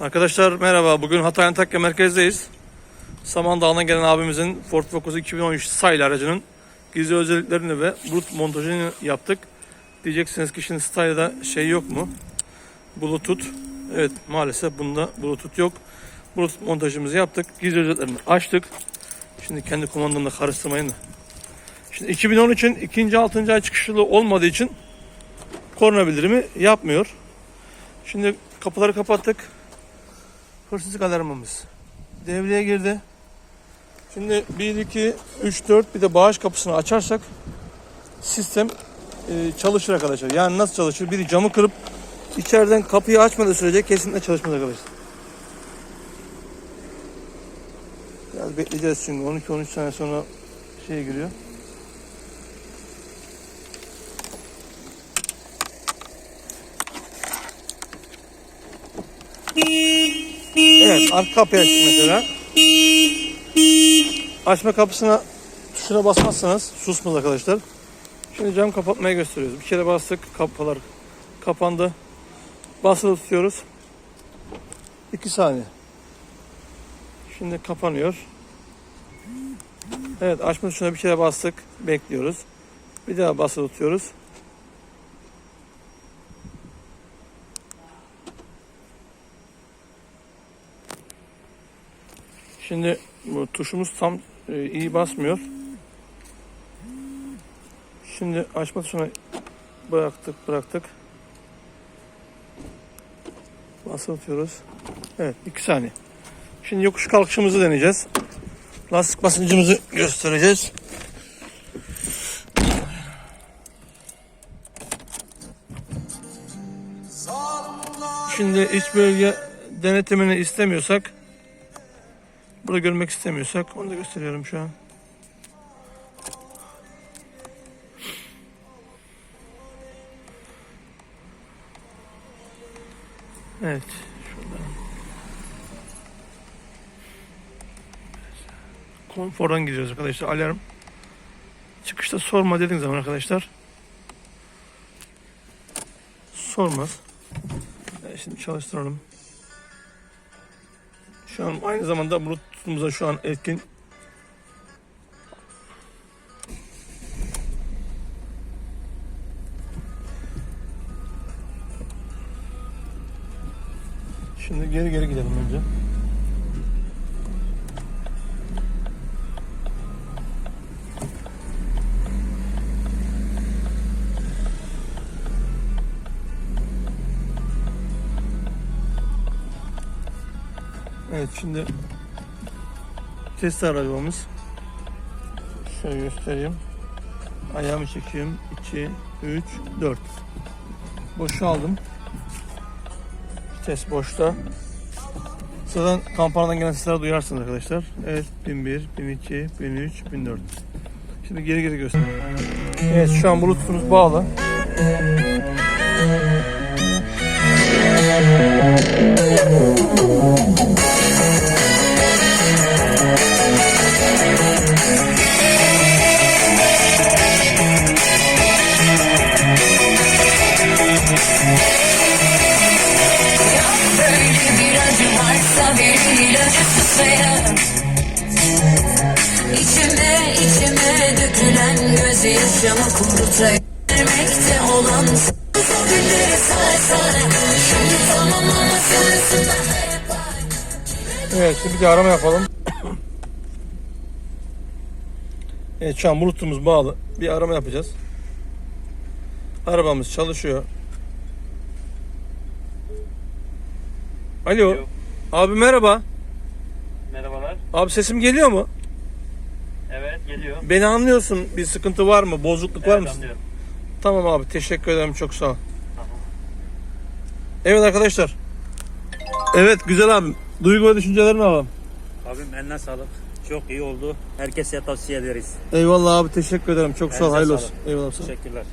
Arkadaşlar merhaba. Bugün Hatay Antakya merkezdeyiz. Samandağ'dan gelen abimizin Ford Focus 2013 Style aracının gizli özelliklerini ve bulut montajını yaptık. Diyeceksiniz ki şimdi Style'da şey yok mu? Bluetooth. Evet maalesef bunda Bluetooth yok. Bluetooth montajımızı yaptık. Gizli özelliklerini açtık. Şimdi kendi kumandamla karıştırmayın da. Şimdi 2013'ün ikinci 6. ay çıkışlı olmadığı için korna bildirimi yapmıyor. Şimdi kapıları kapattık. Hırsızlık alarmımız devreye girdi. Şimdi 1, 2, 3, 4 bir de bağış kapısını açarsak sistem e, çalışır arkadaşlar. Yani nasıl çalışır? Biri camı kırıp içeriden kapıyı açmadığı sürece kesinlikle çalışmaz arkadaşlar. Biraz bekleyeceğiz çünkü 12-13 sene sonra şeye giriyor. Evet arka kapıyı açtık mesela. Açma kapısına tuşuna basmazsanız susmaz arkadaşlar. Şimdi cam kapatmaya gösteriyoruz. Bir kere bastık kapılar kapandı. Basılı tutuyoruz. 2 saniye. Şimdi kapanıyor. Evet açma tuşuna bir kere bastık. Bekliyoruz. Bir daha basılı tutuyoruz. Şimdi bu tuşumuz tam e, iyi basmıyor. Şimdi açma tuşuna bıraktık bıraktık. Basıltıyoruz. Evet 2 saniye. Şimdi yokuş kalkışımızı deneyeceğiz. Lastik basıncımızı göstereceğiz. Şimdi iç bölge denetimini istemiyorsak Burada görmek istemiyorsak onu da gösteriyorum şu an. Evet. Konfordan gidiyoruz arkadaşlar. Alarm. Çıkışta sorma dediğin zaman arkadaşlar. Sormaz. Evet, şimdi çalıştıralım. Şu an aynı zamanda Bluetooth'umuza şu an etkin. Şimdi geri geri gidelim önce. Evet şimdi test arabamız. Şöyle göstereyim. Ayağımı çekeyim. 2, 3, 4. Boşu aldım. Vites boşta. Sıradan kampanyadan gelen sesler duyarsınız arkadaşlar. Evet 1001, 1002, 1003, 1004. Şimdi geri geri göstereyim. Evet şu an bluetooth'unuz bağlı. İçime içime dökülen gözyaşımı kurutayım Vermekte olan o günleri sare sare Şimdi tamam ama sensin Evet şimdi bir de arama yapalım. Evet şu an bluetooth'umuz bağlı. Bir arama yapacağız. Arabamız çalışıyor. Alo. Alo. Abi merhaba. Abi sesim geliyor mu? Evet geliyor. Beni anlıyorsun. Bir sıkıntı var mı? Bozukluk var Evet, mı? anlıyorum. Tamam abi teşekkür ederim çok sağ ol. Tamam. Evet arkadaşlar. Evet güzel abim. Duygu ve düşüncelerini alalım. Abim eline sağlık. Çok iyi oldu. Herkese tavsiye ederiz. Eyvallah abi teşekkür ederim. Çok sağ ol. Elinize Hayırlı olsun. Eyvallah. sağ ol. Teşekkürler.